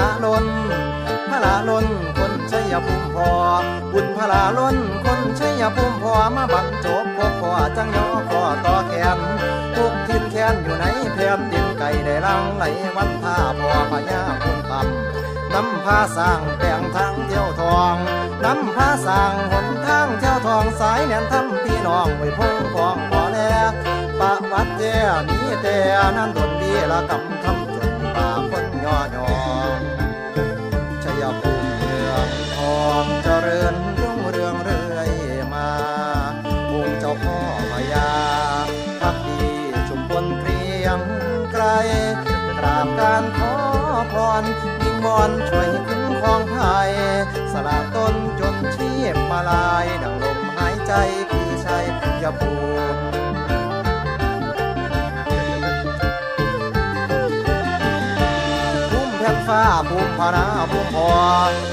ละล้นพระละล้นคนชัยภูมิพอ บุญพระละล้นคนชัยภูมิพอมาบรรจบพบพอจังย่อพอต่อแขนทุกทินแขนอยู่ในแผ่นดินไก่ได้ลังไหลวันท่าพอพญาคุณคำนำพาสร้างแปลงทางเที่ยวทองนำพาสร้างหนทางเที่ยวทองสายแน่นทำพี่น้องไว้พงกองพอแลประวัติแย่นี้แต่นั้นดนดีละกำทำ กราบการขอพรยิงบอลช่วยคุ้มครองภัยสละตนจนเชีพมาลาย ดังลมหายใจพี่ชัยยภูมิภูมิแผ่นฟ้าภูมิพานาภูมิพอ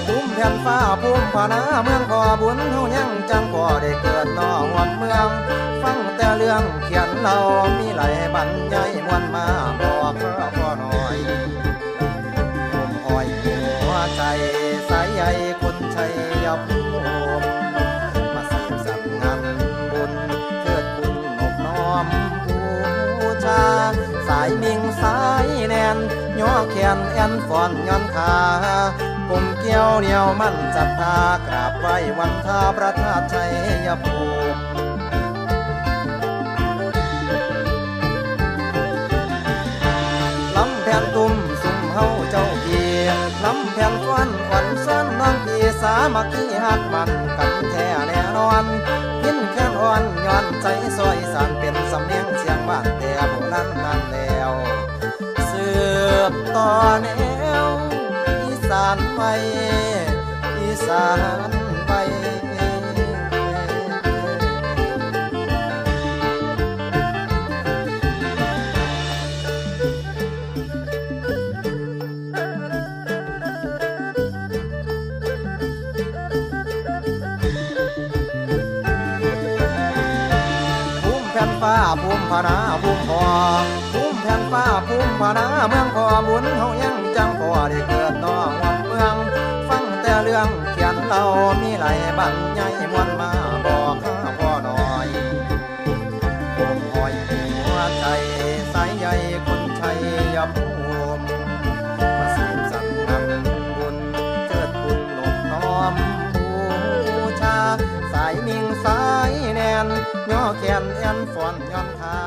ภูมิแผ่นฟ้าภูมิพานาเมืองพอบุญเฮายังจังพอได้เกิดนอหวมเมืองฟังแต่เรื่อง เรามีหลบรรยายมวนมาบอกพระพ่อหน่อยผมอ้อยหัวใจสายใยคนชัยภูมิมาสืบสับงานบุญเทิดคุณนบน้อมบูชาสายนิ่งสายแนนย่อแขนแอนฟอนย้อนขากลมเกี่ยวเหนียวมันจับทากราบไหว้วันทาพระธาตุชัยภูมิ แท้แน่นอนยินแค่นอ่อนย้อนใจซอยสานเป็นสำเนียงเสียงบ้านแต่โบราณนั้นแล้วสืบต่อแนวอีสานไปอีสาน ฟ้าภูมิพานาภูมิพอภูมิแผ่นฟ้าภูมิพานาเมืองพอบุญเฮายังจังพอได้เกิดน้องวังเมือง ฟังแต่เรื่องเขียนเรามีหลายบรรยายมวนมาบอกข้าพ่อหน่อยผมหอยหัวใจสายใยคนชัยภูมิมาสืบสันนำบุญเกิดบุญหลบน้อมบูชาสายนิ่ง งอแขนแอนฟอนย้อนขา